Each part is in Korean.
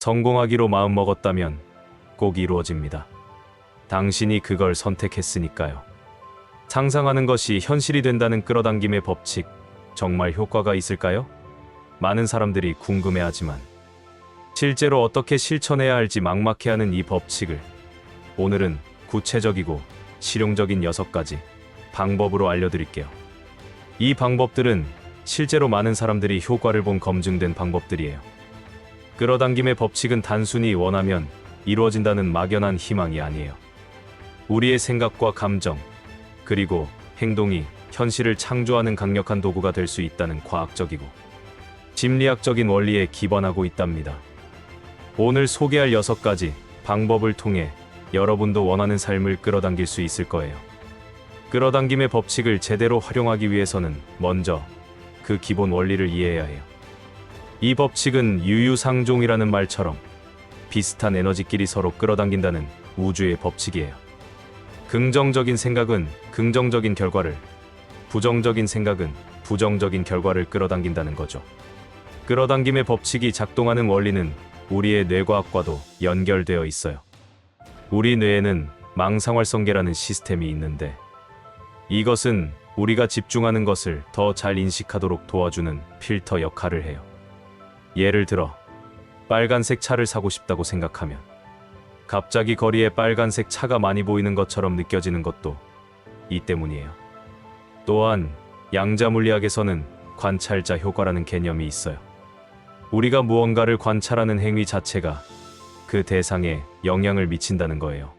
성공하기로 마음먹었다면 꼭 이루어집니다. 당신이 그걸 선택했으니까요. 상상하는 것이 현실이 된다는 끌어당김의 법칙, 정말 효과가 있을까요? 많은 사람들이 궁금해하지만 실제로 어떻게 실천해야 할지 막막해하는 이 법칙을 오늘은 구체적이고 실용적인 6가지 방법으로 알려드릴게요. 이 방법들은 실제로 많은 사람들이 효과를 본 검증된 방법들이에요. 끌어당김의 법칙은 단순히 원하면 이루어진다는 막연한 희망이 아니에요. 우리의 생각과 감정, 그리고 행동이 현실을 창조하는 강력한 도구가 될 수 있다는 과학적이고 심리학적인 원리에 기반하고 있답니다. 오늘 소개할 6가지 방법을 통해 여러분도 원하는 삶을 끌어당길 수 있을 거예요. 끌어당김의 법칙을 제대로 활용하기 위해서는 먼저 그 기본 원리를 이해해야 해요. 이 법칙은 유유상종이라는 말처럼 비슷한 에너지끼리 서로 끌어당긴다는 우주의 법칙이에요. 긍정적인 생각은 긍정적인 결과를, 부정적인 생각은 부정적인 결과를 끌어당긴다는 거죠. 끌어당김의 법칙이 작동하는 원리는 우리의 뇌과학과도 연결되어 있어요. 우리 뇌에는 망상활성계라는 시스템이 있는데 이것은 우리가 집중하는 것을 더 잘 인식하도록 도와주는 필터 역할을 해요. 예를 들어 빨간색 차를 사고 싶다고 생각하면 갑자기 거리에 빨간색 차가 많이 보이는 것처럼 느껴지는 것도 이 때문이에요. 또한 양자 물리학에서는 관찰자 효과라는 개념이 있어요. 우리가 무언가를 관찰하는 행위 자체가 그 대상에 영향을 미친다는 거예요.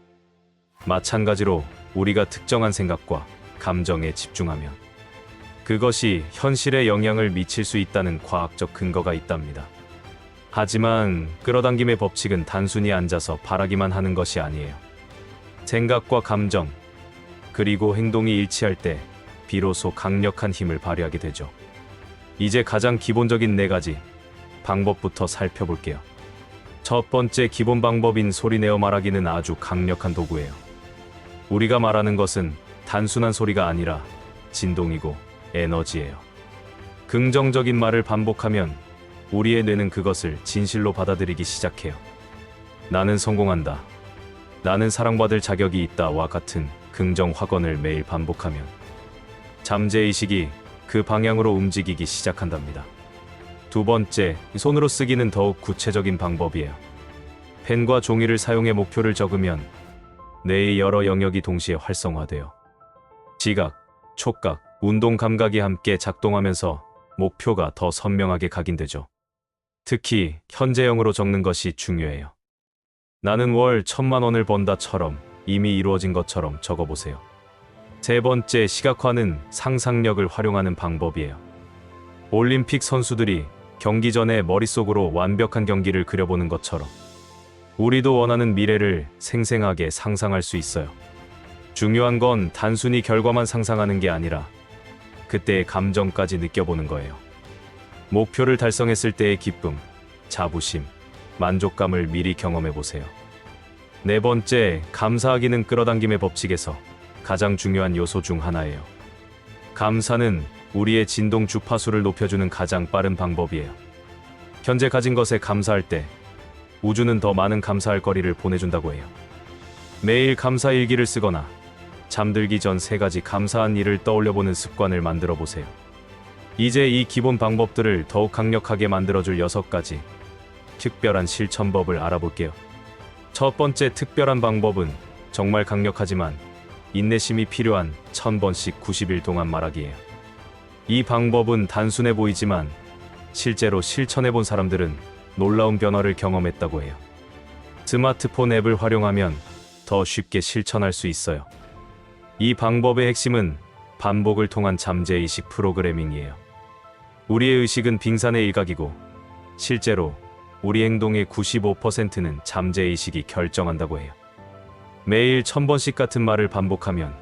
마찬가지로 우리가 특정한 생각과 감정에 집중하면 그것이 현실에 영향을 미칠 수 있다는 과학적 근거가 있답니다. 하지만 끌어당김의 법칙은 단순히 앉아서 바라기만 하는 것이 아니에요. 생각과 감정, 그리고 행동이 일치할 때 비로소 강력한 힘을 발휘하게 되죠. 이제 가장 기본적인 네 가지 방법부터 살펴볼게요. 첫 번째 기본 방법인 소리내어 말하기는 아주 강력한 도구예요. 우리가 말하는 것은 단순한 소리가 아니라 진동이고 에너지예요. 긍정적인 말을 반복하면 우리의 뇌는 그것을 진실로 받아들이기 시작해요. 나는 성공한다. 나는 사랑받을 자격이 있다와 같은 긍정 확언을 매일 반복하면 잠재의식이 그 방향으로 움직이기 시작한답니다. 두 번째, 손으로 쓰기는 더욱 구체적인 방법이에요. 펜과 종이를 사용해 목표를 적으면 뇌의 여러 영역이 동시에 활성화돼요. 지각, 촉각, 운동 감각이 함께 작동하면서 목표가 더 선명하게 각인되죠. 특히 현재형으로 적는 것이 중요해요. 나는 월 천만 원을 번다처럼 이미 이루어진 것처럼 적어보세요. 세 번째, 시각화는 상상력을 활용하는 방법이에요. 올림픽 선수들이 경기 전에 머릿속으로 완벽한 경기를 그려보는 것처럼 우리도 원하는 미래를 생생하게 상상할 수 있어요. 중요한 건 단순히 결과만 상상하는 게 아니라 그때의 감정까지 느껴보는 거예요. 목표를 달성했을 때의 기쁨, 자부심, 만족감을 미리 경험해 보세요. 네 번째, 감사하기는 끌어당김의 법칙에서 가장 중요한 요소 중 하나예요. 감사는 우리의 진동 주파수를 높여주는 가장 빠른 방법이에요. 현재 가진 것에 감사할 때 우주는 더 많은 감사할 거리를 보내준다고 해요. 매일 감사 일기를 쓰거나 잠들기 전 세 가지 감사한 일을 떠올려보는 습관을 만들어 보세요. 이제 이 기본 방법들을 더욱 강력하게 만들어줄 여섯 가지 특별한 실천법을 알아볼게요. 첫 번째 특별한 방법은 정말 강력하지만 인내심이 필요한 1000번씩 90일 동안 말하기예요. 이 방법은 단순해 보이지만 실제로 실천해 본 사람들은 놀라운 변화를 경험했다고 해요. 스마트폰 앱을 활용하면 더 쉽게 실천할 수 있어요. 이 방법의 핵심은 반복을 통한 잠재의식 프로그래밍이에요. 우리의 의식은 빙산의 일각이고 실제로 우리 행동의 95%는 잠재의식이 결정한다고 해요. 매일 천 번씩 같은 말을 반복하면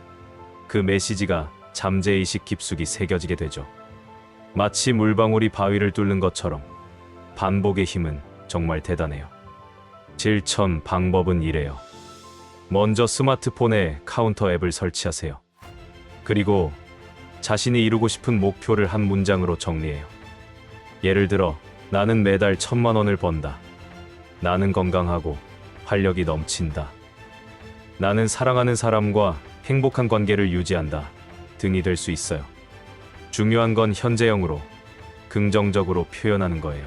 그 메시지가 잠재의식 깊숙이 새겨지게 되죠. 마치 물방울이 바위를 뚫는 것처럼 반복의 힘은 정말 대단해요. 실천 방법은 이래요. 먼저 스마트폰에 카운터 앱을 설치하세요. 그리고 자신이 이루고 싶은 목표를 한 문장으로 정리해요. 예를 들어, 나는 매달 천만 원을 번다. 나는 건강하고 활력이 넘친다. 나는 사랑하는 사람과 행복한 관계를 유지한다. 등이 될 수 있어요. 중요한 건 현재형으로 긍정적으로 표현하는 거예요.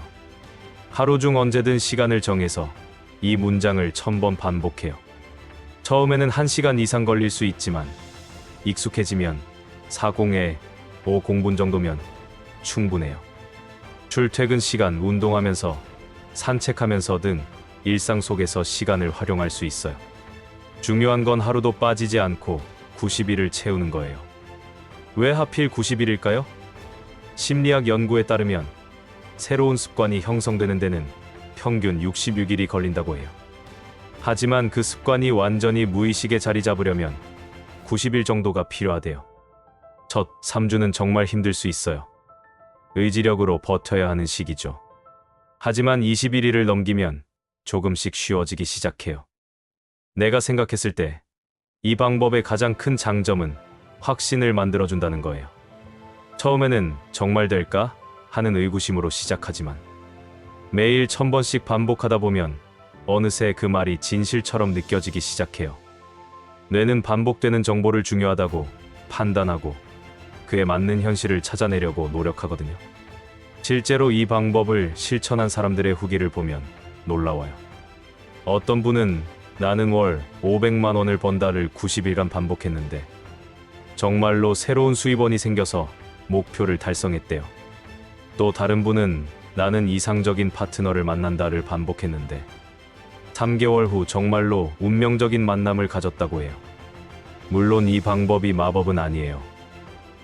하루 중 언제든 시간을 정해서 이 문장을 천 번 반복해요. 처음에는 1시간 이상 걸릴 수 있지만 익숙해지면 4공에 5공분 정도면 충분해요. 출퇴근 시간 운동하면서 산책하면서 등 일상 속에서 시간을 활용할 수 있어요. 중요한 건 하루도 빠지지 않고 90일을 채우는 거예요. 왜 하필 90일일까요? 심리학 연구에 따르면 새로운 습관이 형성되는 데는 평균 66일이 걸린다고 해요. 하지만 그 습관이 완전히 무의식에 자리 잡으려면 90일 정도가 필요하대요. 첫 3주는 정말 힘들 수 있어요. 의지력으로 버텨야 하는 시기죠. 하지만 21일을 넘기면 조금씩 쉬워지기 시작해요. 내가 생각했을 때 이 방법의 가장 큰 장점은 확신을 만들어준다는 거예요. 처음에는 정말 될까? 하는 의구심으로 시작하지만 매일 천 번씩 반복하다 보면 어느새 그 말이 진실처럼 느껴지기 시작해요. 뇌는 반복되는 정보를 중요하다고 판단하고 그에 맞는 현실을 찾아내려고 노력하거든요. 실제로 이 방법을 실천한 사람들의 후기를 보면 놀라워요. 어떤 분은 나는 월 500만 원을 번다를 90일간 반복했는데 정말로 새로운 수입원이 생겨서 목표를 달성했대요. 또 다른 분은 나는 이상적인 파트너를 만난다를 반복했는데 3개월 후 정말로 운명적인 만남을 가졌다고 해요. 물론 이 방법이 마법은 아니에요.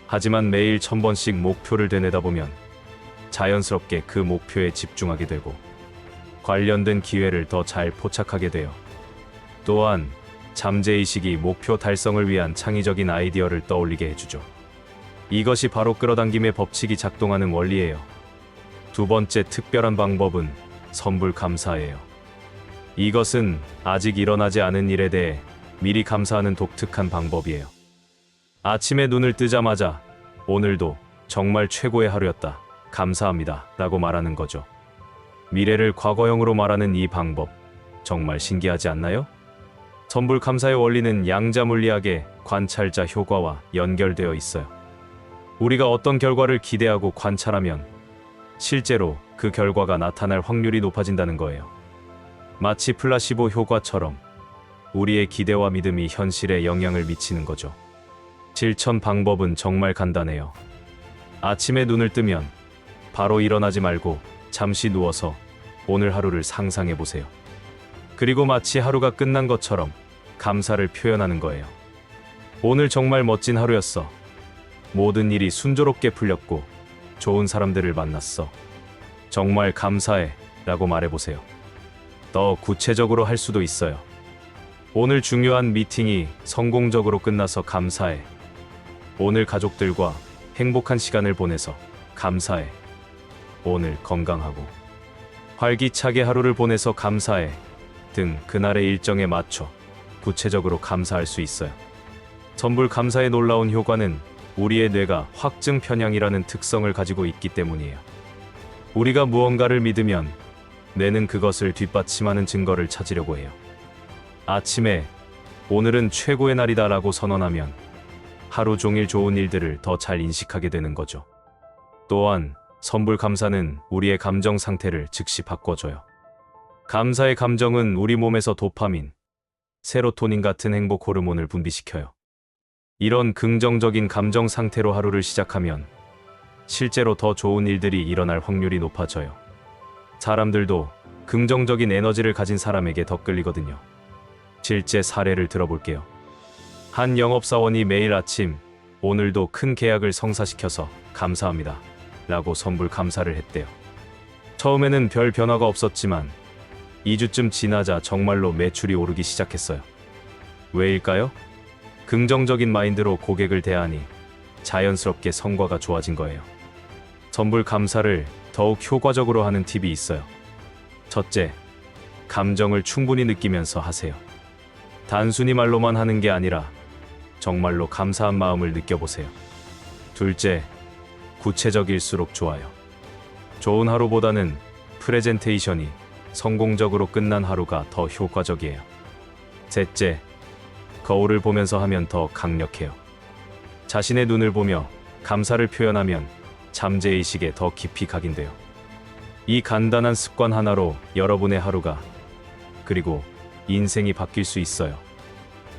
하지만 매일 천 번씩 목표를 되뇌다 보면 자연스럽게 그 목표에 집중하게 되고 관련된 기회를 더 잘 포착하게 돼요. 또한 잠재의식이 목표 달성을 위한 창의적인 아이디어를 떠올리게 해주죠. 이것이 바로 끌어당김의 법칙이 작동하는 원리예요. 두 번째 특별한 방법은 선불 감사예요. 이것은 아직 일어나지 않은 일에 대해 미리 감사하는 독특한 방법이에요. 아침에 눈을 뜨자마자 오늘도 정말 최고의 하루였다. 감사합니다. 라고 말하는 거죠. 미래를 과거형으로 말하는 이 방법 정말 신기하지 않나요? 선불 감사의 원리는 양자 물리학의 관찰자 효과와 연결되어 있어요. 우리가 어떤 결과를 기대하고 관찰하면 실제로 그 결과가 나타날 확률이 높아진다는 거예요. 마치 플라시보 효과처럼 우리의 기대와 믿음이 현실에 영향을 미치는 거죠. 실천 방법은 정말 간단해요. 아침에 눈을 뜨면 바로 일어나지 말고 잠시 누워서 오늘 하루를 상상해 보세요. 그리고 마치 하루가 끝난 것처럼 감사를 표현하는 거예요. 오늘 정말 멋진 하루였어. 모든 일이 순조롭게 풀렸고 좋은 사람들을 만났어. 정말 감사해. 라고 말해보세요. 더 구체적으로 할 수도 있어요. 오늘 중요한 미팅이 성공적으로 끝나서 감사해. 오늘 가족들과 행복한 시간을 보내서 감사해. 오늘 건강하고 활기차게 하루를 보내서 감사해. 등 그날의 일정에 맞춰 구체적으로 감사할 수 있어요. 선불 감사의 놀라운 효과는 우리의 뇌가 확증 편향이라는 특성을 가지고 있기 때문이에요. 우리가 무언가를 믿으면 뇌는 그것을 뒷받침하는 증거를 찾으려고 해요. 아침에 오늘은 최고의 날이다라고 선언하면 하루 종일 좋은 일들을 더 잘 인식하게 되는 거죠. 또한 선불 감사는 우리의 감정 상태를 즉시 바꿔줘요. 감사의 감정은 우리 몸에서 도파민, 세로토닌 같은 행복 호르몬을 분비시켜요. 이런 긍정적인 감정 상태로 하루를 시작하면 실제로 더 좋은 일들이 일어날 확률이 높아져요. 사람들도 긍정적인 에너지를 가진 사람에게 더 끌리거든요. 실제 사례를 들어볼게요. 한 영업사원이 매일 아침 오늘도 큰 계약을 성사시켜서 감사합니다. 라고 선불 감사를 했대요. 처음에는 별 변화가 없었지만 2주쯤 지나자 정말로 매출이 오르기 시작했어요. 왜일까요? 긍정적인 마인드로 고객을 대하니 자연스럽게 성과가 좋아진 거예요. 선불 감사를 더욱 효과적으로 하는 팁이 있어요. 첫째, 감정을 충분히 느끼면서 하세요. 단순히 말로만 하는 게 아니라 정말로 감사한 마음을 느껴보세요. 둘째, 구체적일수록 좋아요. 좋은 하루보다는 프레젠테이션이 성공적으로 끝난 하루가 더 효과적이에요. 셋째, 거울을 보면서 하면 더 강력해요. 자신의 눈을 보며 감사를 표현하면 잠재의식에 더 깊이 각인돼요. 이 간단한 습관 하나로 여러분의 하루가 그리고 인생이 바뀔 수 있어요.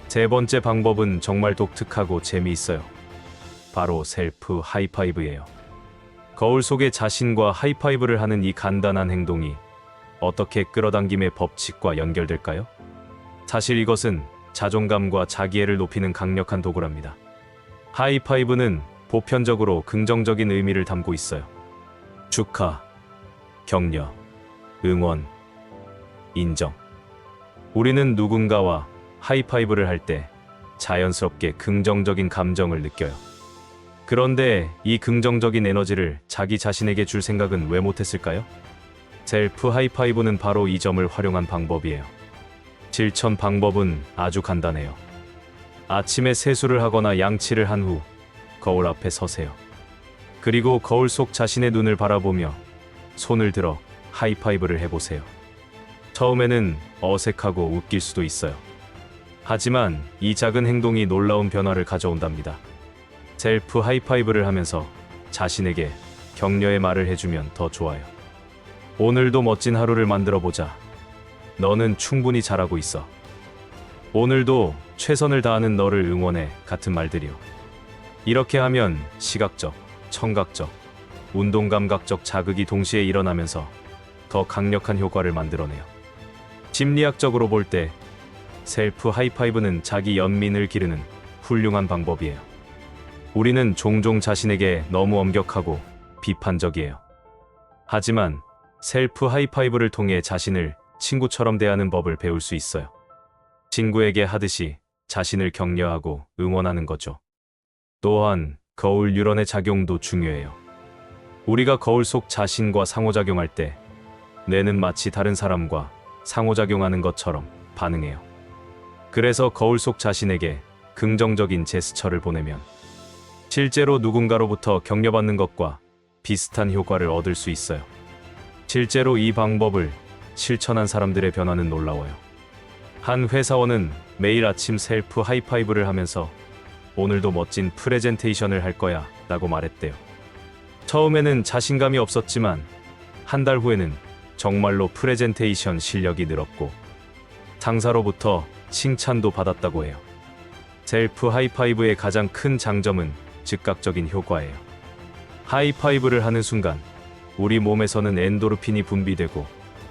세 번째 방법은 정말 독특하고 재미있어요. 바로 셀프 하이파이브예요. 거울 속에 자신과 하이파이브를 하는 이 간단한 행동이 어떻게 끌어당김의 법칙과 연결될까요? 사실 이것은 자존감과 자기애를 높이는 강력한 도구랍니다. 하이파이브는 보편적으로 긍정적인 의미를 담고 있어요. 축하, 격려, 응원, 인정. 우리는 누군가와 하이파이브를 할 때 자연스럽게 긍정적인 감정을 느껴요. 그런데 이 긍정적인 에너지를 자기 자신에게 줄 생각은 왜 못했을까요? 셀프 하이파이브는 바로 이 점을 활용한 방법이에요. 실천 방법은 아주 간단해요. 아침에 세수를 하거나 양치를 한 후 거울 앞에 서세요. 그리고 거울 속 자신의 눈을 바라보며 손을 들어 하이파이브를 해보세요. 처음에는 어색하고 웃길 수도 있어요. 하지만 이 작은 행동이 놀라운 변화를 가져온답니다. 셀프 하이파이브를 하면서 자신에게 격려의 말을 해주면 더 좋아요. 오늘도 멋진 하루를 만들어 보자. 너는 충분히 잘하고 있어. 오늘도 최선을 다하는 너를 응원해 같은 말들이요. 이렇게 하면 시각적, 청각적, 운동 감각적 자극이 동시에 일어나면서 더 강력한 효과를 만들어내요. 심리학적으로 볼 때 셀프 하이파이브는 자기 연민을 기르는 훌륭한 방법이에요. 우리는 종종 자신에게 너무 엄격하고 비판적이에요. 하지만 셀프 하이파이브를 통해 자신을 친구처럼 대하는 법을 배울 수 있어요. 친구에게 하듯이 자신을 격려하고 응원하는 거죠. 또한 거울 유런의 작용도 중요해요. 우리가 거울 속 자신과 상호작용할 때 뇌는 마치 다른 사람과 상호작용하는 것처럼 반응해요. 그래서 거울 속 자신에게 긍정적인 제스처를 보내면 실제로 누군가로부터 격려받는 것과 비슷한 효과를 얻을 수 있어요. 실제로 이 방법을 실천한 사람들의 변화는 놀라워요. 한 회사원은 매일 아침 셀프 하이파이브를 하면서 오늘도 멋진 프레젠테이션을 할 거야 라고 말했대요. 처음에는 자신감이 없었지만 한 달 후에는 정말로 프레젠테이션 실력이 늘었고 상사로부터 칭찬도 받았다고 해요. 셀프 하이파이브의 가장 큰 장점은 즉각적인 효과예요. 하이파이브를 하는 순간 우리 몸에서는 엔도르핀이 분비되고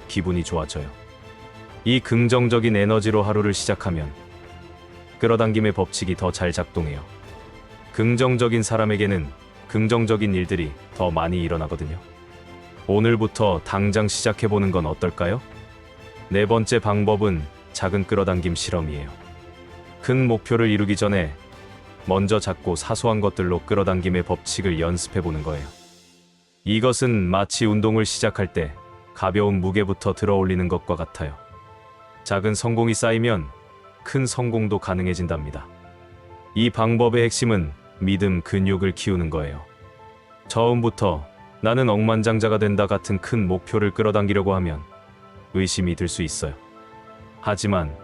기분이 좋아져요. 이 긍정적인 에너지로 하루를 시작하면 끌어당김의 법칙이 더 잘 작동해요. 긍정적인 사람에게는 긍정적인 일들이 더 많이 일어나거든요. 오늘부터 당장 시작해보는 건 어떨까요? 네 번째 방법은 작은 끌어당김 실험이에요. 큰 목표를 이루기 전에 먼저 작고 사소한 것들로 끌어당김의 법칙을 연습해보는 거예요. 이것은 마치 운동을 시작할 때 가벼운 무게부터 들어 올리는 것과 같아요. 작은 성공이 쌓이면 큰 성공도 가능해진답니다. 이 방법의 핵심은 믿음 근육을 키우는 거예요. 처음부터 나는 억만장자가 된다 같은 큰 목표를 끌어당기려고 하면 의심이 들 수 있어요. 하지만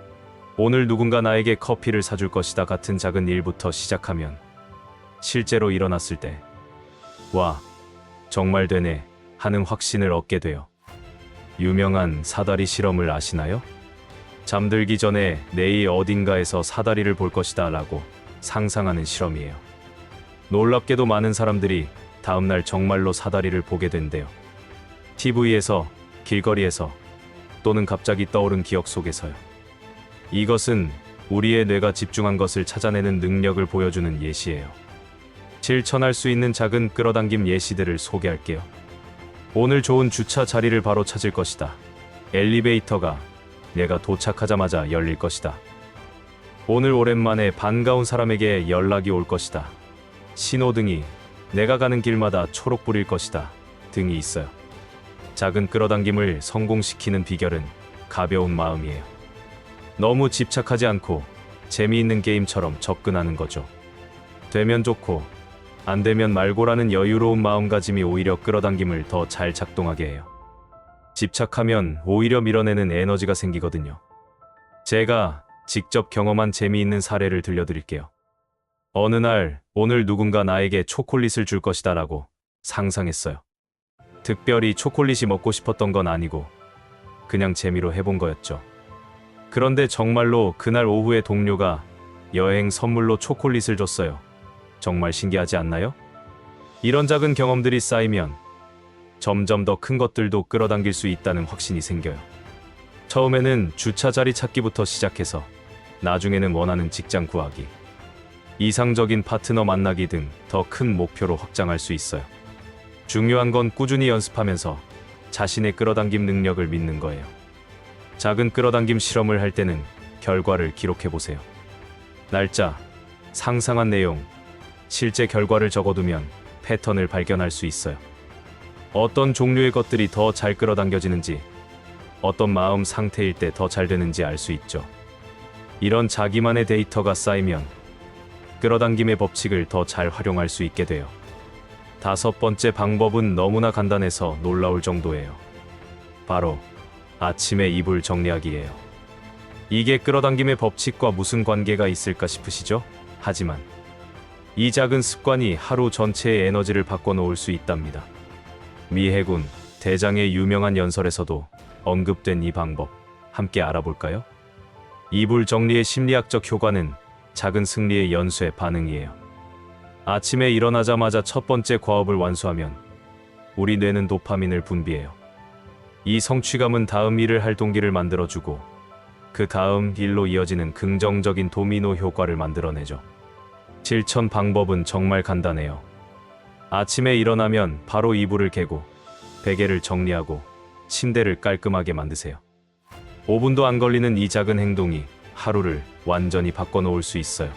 오늘 누군가 나에게 커피를 사줄 것이다 같은 작은 일부터 시작하면 실제로 일어났을 때, 와, 정말 되네 하는 확신을 얻게 돼요. 유명한 사다리 실험을 아시나요? 잠들기 전에 내일 어딘가에서 사다리를 볼 것이다 라고 상상하는 실험이에요. 놀랍게도 많은 사람들이 다음날 정말로 사다리를 보게 된대요. TV에서, 길거리에서, 또는 갑자기 떠오른 기억 속에서요. 이것은 우리의 뇌가 집중한 것을 찾아내는 능력을 보여주는 예시예요. 실천할 수 있는 작은 끌어당김 예시들을 소개할게요. 오늘 좋은 주차 자리를 바로 찾을 것이다. 엘리베이터가 내가 도착하자마자 열릴 것이다. 오늘 오랜만에 반가운 사람에게 연락이 올 것이다. 신호등이 내가 가는 길마다 초록불일 것이다. 등이 있어요. 작은 끌어당김을 성공시키는 비결은 가벼운 마음이에요. 너무 집착하지 않고 재미있는 게임처럼 접근하는 거죠. 되면 좋고 안 되면 말고라는 여유로운 마음가짐이 오히려 끌어당김을 더 잘 작동하게 해요. 집착하면 오히려 밀어내는 에너지가 생기거든요. 제가 직접 경험한 재미있는 사례를 들려드릴게요. 어느 날, 오늘 누군가 나에게 초콜릿을 줄 것이다 라고 상상했어요. 특별히 초콜릿이 먹고 싶었던 건 아니고, 그냥 재미로 해본 거였죠. 그런데 정말로 그날 오후에 동료가 여행 선물로 초콜릿을 줬어요. 정말 신기하지 않나요? 이런 작은 경험들이 쌓이면 점점 더 큰 것들도 끌어당길 수 있다는 확신이 생겨요. 처음에는 주차 자리 찾기부터 시작해서 나중에는 원하는 직장 구하기, 이상적인 파트너 만나기 등 더 큰 목표로 확장할 수 있어요. 중요한 건 꾸준히 연습하면서 자신의 끌어당김 능력을 믿는 거예요. 작은 끌어당김 실험을 할 때는 결과를 기록해 보세요. 날짜, 상상한 내용, 실제 결과를 적어두면 패턴을 발견할 수 있어요. 어떤 종류의 것들이 더 잘 끌어당겨지는지, 어떤 마음 상태일 때 더 잘 되는지 알 수 있죠. 이런 자기만의 데이터가 쌓이면 끌어당김의 법칙을 더 잘 활용할 수 있게 돼요. 다섯 번째 방법은 너무나 간단해서 놀라울 정도예요. 바로 아침에 이불 정리하기예요. 이게 끌어당김의 법칙과 무슨 관계가 있을까 싶으시죠? 하지만 이 작은 습관이 하루 전체의 에너지를 바꿔놓을 수 있답니다. 미 해군 대장의 유명한 연설에서도 언급된 이 방법 함께 알아볼까요? 이불 정리의 심리학적 효과는 작은 승리의 연쇄 반응이에요. 아침에 일어나자마자 첫 번째 과업을 완수하면 우리 뇌는 도파민을 분비해요. 이 성취감은 다음 일을 할 동기를 만들어주고 그 다음 일로 이어지는 긍정적인 도미노 효과를 만들어내죠. 실천 방법은 정말 간단해요. 아침에 일어나면 바로 이불을 개고 베개를 정리하고 침대를 깔끔하게 만드세요. 5분도 안 걸리는 이 작은 행동이 하루를 완전히 바꿔놓을 수 있어요.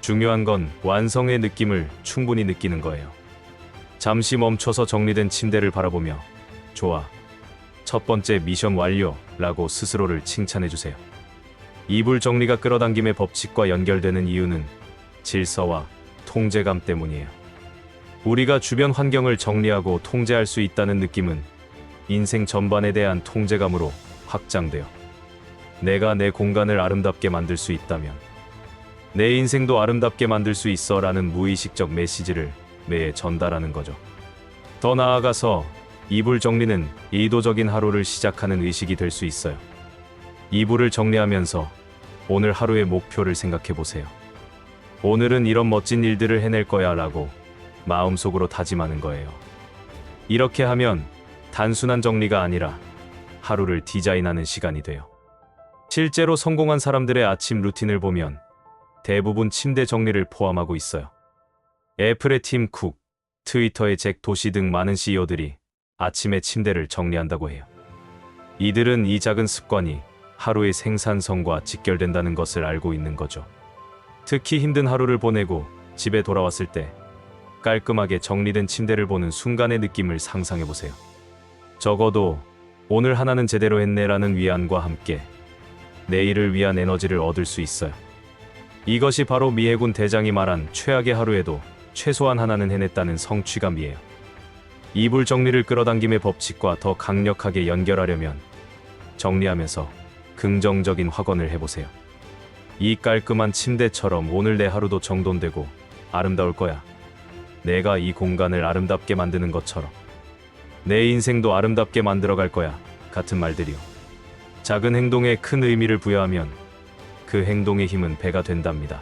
중요한 건 완성의 느낌을 충분히 느끼는 거예요. 잠시 멈춰서 정리된 침대를 바라보며 좋아. 첫 번째 미션 완료 라고 스스로를 칭찬해 주세요. 이불 정리가 끌어당김의 법칙과 연결되는 이유는 질서와 통제감 때문이에요. 우리가 주변 환경을 정리하고 통제할 수 있다는 느낌은 인생 전반에 대한 통제감으로 확장돼요. 내가 내 공간을 아름답게 만들 수 있다면 내 인생도 아름답게 만들 수 있어 라는 무의식적 메시지를 매해 전달하는 거죠. 더 나아가서 이불 정리는 의도적인 하루를 시작하는 의식이 될 수 있어요. 이불을 정리하면서 오늘 하루의 목표를 생각해 보세요. 오늘은 이런 멋진 일들을 해낼 거야 라고 마음속으로 다짐하는 거예요. 이렇게 하면 단순한 정리가 아니라 하루를 디자인하는 시간이 돼요. 실제로 성공한 사람들의 아침 루틴을 보면 대부분 침대 정리를 포함하고 있어요. 애플의 팀 쿡, 트위터의 잭 도시 등 많은 CEO들이 아침에 침대를 정리한다고 해요. 이들은 이 작은 습관이 하루의 생산성과 직결된다는 것을 알고 있는 거죠. 특히 힘든 하루를 보내고 집에 돌아왔을 때 깔끔하게 정리된 침대를 보는 순간의 느낌을 상상해 보세요. 적어도 오늘 하나는 제대로 했네라는 위안과 함께 내일을 위한 에너지를 얻을 수 있어요. 이것이 바로 미해군 대장이 말한 최악의 하루에도 최소한 하나는 해냈다는 성취감이에요. 이불 정리를 끌어당김의 법칙과 더 강력하게 연결하려면 정리하면서 긍정적인 확언을 해보세요. 이 깔끔한 침대처럼 오늘 내 하루도 정돈되고 아름다울 거야. 내가 이 공간을 아름답게 만드는 것처럼 내 인생도 아름답게 만들어 갈 거야. 같은 말들이요. 작은 행동에 큰 의미를 부여하면 그 행동의 힘은 배가 된답니다.